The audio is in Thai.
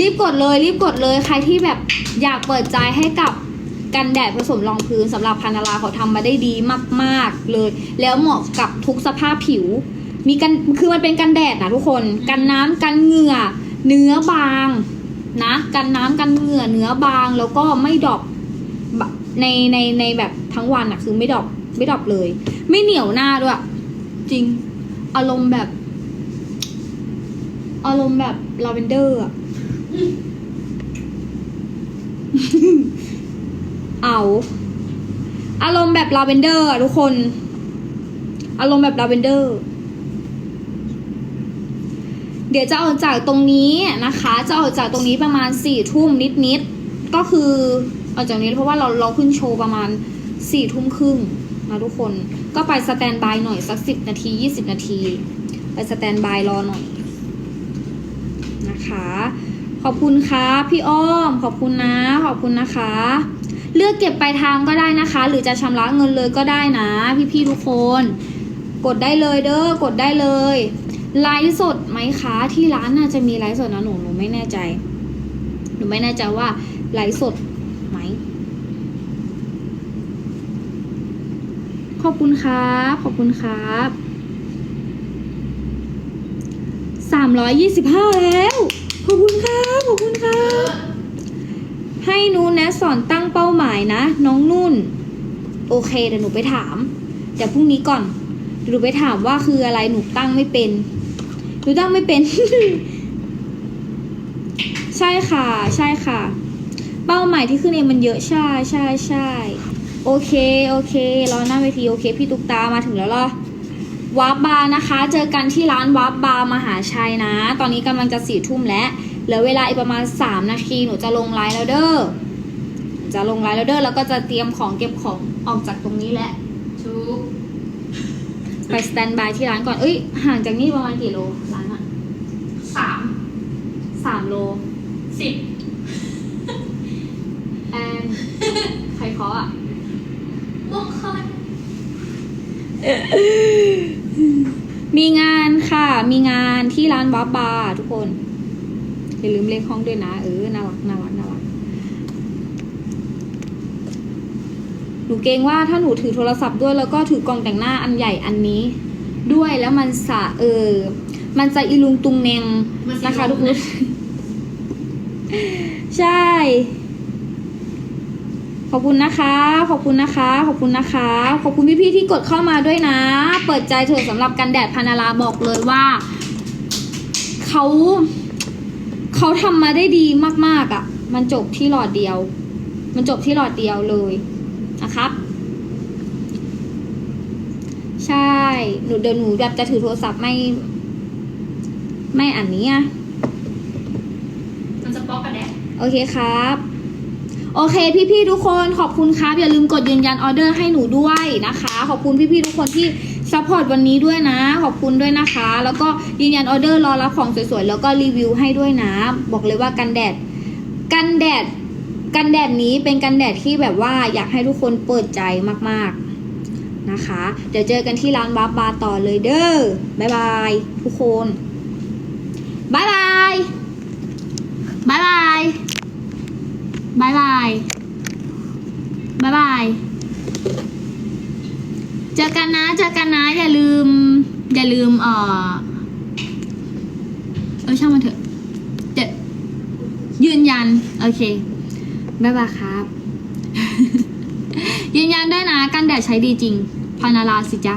รีบกดเลยรีบกดเลยใครที่แบบอยากเปิดใจให้กับกันแดดผสมรองพื้นสำหรับพานาราเขาทำมาได้ดีมาก ๆเลย แล้วเหมาะกับทุกสภาพผิว มีกันคือมันเป็นกันแดดนะทุกคน กันน้ำกันเหงื่อ เนื้อบางนะ กันน้ำกันเหงื่อเนื้อบางแล้วก็ไม่ดรอปในในในแบบทั้งวันอะคือไม่ดรอปไม่ดรอปเลย ไม่เหนียวหน้าด้วย จริง อารมณ์แบบ อารมณ์แบบลาเวนเดอร์อะ เอา อารมณ์แบบลาเวนเดอร์อะทุกคน อารมณ์แบบลาเวนเดอร์ เดี๋ยวจะออกจากตรงนี้นะคะ จะออกจากตรงนี้ประมาณสี่ทุ่มนิดๆ ก็คือออกจากนี้เพราะว่าเราเราขึ้นโชว์ประมาณสี่ทุ่มครึ่งนะทุกคน ก็ไปสแตนบายหน่อยสักสิบนาทียี่สิบนาที ไปสแตนบายรอหน่อยนะคะ ขอบคุณค่ะพี่อ้อม ขอบคุณนะ ขอบคุณนะคะ เลือกเก็บปลายทางก็ได้นะคะ หรือจะชำระเงินเลยก็ได้นะ พี่ๆทุกคน กดได้เลยเด้อกดได้เลยไลฟ์สดไหมคะที่ร้านน่าจะมีไลฟ์สดนะหนูหนูไม่แน่ใจ หนูไม่แน่ใจว่าไลฟ์สดไหมขอบคุณครับขอบคุณครับสามร้อยยี่สิบห้าแล้ว ขอบคุณครับ ขอบคุณครับ ให้หนูแนะสอนตั้งเป้าหมายนะ น้องนุ่น โอเคเดี๋ยวหนูไปถามเดี๋ยวพรุ่งนี้ก่อนหนูไปถามว่าคืออะไรหนูตั้งไม่เป็นหนูตั้งไม่เป็น ใช่ค่ะ ใช่ค่ะ เป้าหมายที่ขึ้นเองมันเยอะใช่ใช่ใช่โอเค โอเครอหน้าเวทีโอเค พี่ตุ๊กตามาถึงแล้วเหรอ วาร์ปบาร์นะคะ เจอกันที่ร้านวาร์ปบาร์มหาชัยนะ ตอนนี้กำลังจะสี่ทุ่มแล้วเหลือเวลาอีกประมาณสามนาทีหนูจะลงไลน์แล้วเด้อจะลงไลน์แล้วเด้อแล้วก็จะเตรียมของเก็บของออกจากตรงนี้แหละทุกไปสแตนบายที่ร้านก่อน เอ้ย ห่างจากนี่ประมาณกี่โลร้านอะสามสามโลสิบแอนใครเคาะอะ มงคล มีงานค่ะ มีงานที่ร้านบับบาร์ทุกคน อย่าลืมเลขห้องด้วยนะ เออ น่ารัก น่ารัก น่ารัก หนูเกรงว่าถ้าหนูถือโทรศัพท์ด้วยแล้วก็ถือกล่องแต่งหน้าอันใหญ่อันนี้ ด้วยแล้วมันสะเออ มันจะอีลุงตุงเนงนะคะทุกคนใช่ ขอบคุณนะคะ ขอบคุณนะคะ ขอบคุณนะคะ ขอบคุณพี่ๆที่กดเข้ามาด้วยนะ เปิดใจเถอะสำหรับกันแดดพานาราบอกเลยว่าเขาเขาทำมาได้ดีมากๆอะ่ะ มันจบที่หลอดเดียว มันจบที่หลอดเดียวเลยนะครับ ใช่ หนูเดี๋ยวหนูแบบจะถือโทรศัพท์ไม่ ไม่อันนี้อะมันจะป๊อกกระแดดโอเคครับ โอเค พี่ๆทุกคนขอบคุณครับอย่าลืมกดยืนยันออเดอร์ให้หนูด้วยนะคะ ขอบคุณพี่ๆทุกคนที่ซัพพอร์ตวันนี้ด้วยนะ ขอบคุณด้วยนะคะ แล้วก็ยืนยันออเดอร์รอรับของสวยๆแล้วก็รีวิวให้ด้วยนะ บอกเลยว่ากันแดด กันแดด กันแดดนี้เป็นกันแดดที่แบบว่าอยากให้ทุกคนเปิดใจมากๆนะคะ เดี๋ยวเจอกันที่ร้านบาร์บาร์ต่อเลยเด้อบ๊ายบายทุกคนบ๊ายบายบาย บายบายบายบาย เจอกันนะ เจอกันนะ อย่าลืม อย่าลืม เออเออช่างมันเถอะจะยืนยัน โอเคบายบายครับ ยืนยันด้วยนะ กันแดดใช้ดีจริง พานาราสิจ๊ะ